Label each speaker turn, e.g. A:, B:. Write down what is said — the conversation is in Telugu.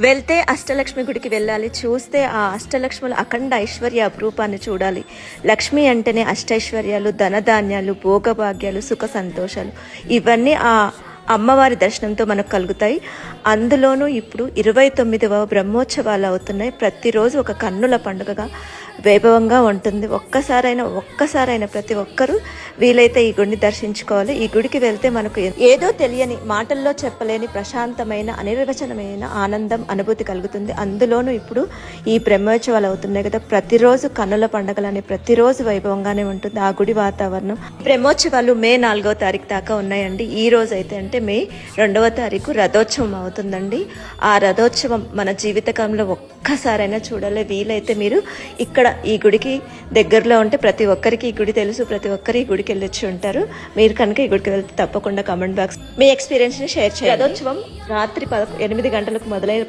A: వెళ్తే అష్టలక్ష్మి గుడికి వెళ్ళాలి. చూస్తే ఆ అష్టలక్ష్ముల అఖండ ఐశ్వర్య అపురూపాన్ని చూడాలి. లక్ష్మి అంటేనే అష్టైశ్వర్యాలు ధనధాన్యాలు భోగభాగ్యాలు సుఖ సంతోషాలు. ఇవన్నీ ఆ అమ్మవారి దర్శనంతో మనకు కలుగుతాయి. అందులోనూ ఇప్పుడు ఇరవై తొమ్మిదవ బ్రహ్మోత్సవాలు అవుతున్నాయి. ప్రతిరోజు ఒక కన్నుల పండుగగా వైభవంగా ఉంటుంది. ఒక్కసారైనా ఒక్కసారైనా ప్రతి ఒక్కరూ వీలైతే ఈ గుడిని దర్శించుకోవాలి. ఈ గుడికి వెళ్తే మనకు ఏదో తెలియని మాటల్లో చెప్పలేని ప్రశాంతమైన అనిర్వచనమైన ఆనందం అనుభూతి కలుగుతుంది. అందులోనూ ఇప్పుడు ఈ బ్రహ్మోత్సవాలు అవుతున్నాయి కదా. ప్రతిరోజు కన్నుల పండుగలని ప్రతిరోజు వైభవంగానే ఉంటుంది ఆ గుడి వాతావరణం. బ్రహ్మోత్సవాలు మే నాలుగో తారీఖు దాకా ఉన్నాయండి. ఈ రోజు అయితే అంటే మే రెండవ తారీఖు రథోత్సవం అవుతుందండి. ఆ రథోత్సవం మన జీవితకాలంలో ఒక్కసారైనా చూడాలి. వీలైతే మీరు ఇక్కడ ఈ గుడికి దగ్గరలో ఉంటే ప్రతి ఒక్కరికి ఈ గుడి తెలుసు ప్రతి ఒక్కరు ఈ గుడికి వెళ్ళొచ్చి ఉంటారు. మీరు కనుక ఈ గుడికి వెళ్తే తప్పకుండా కామెంట్ బాక్స్ మీ ఎక్స్పీరియన్స్ని షేర్ చేయాలి రథోత్సవం రాత్రి పద ఎనిమిది గంటలకు మొదలైన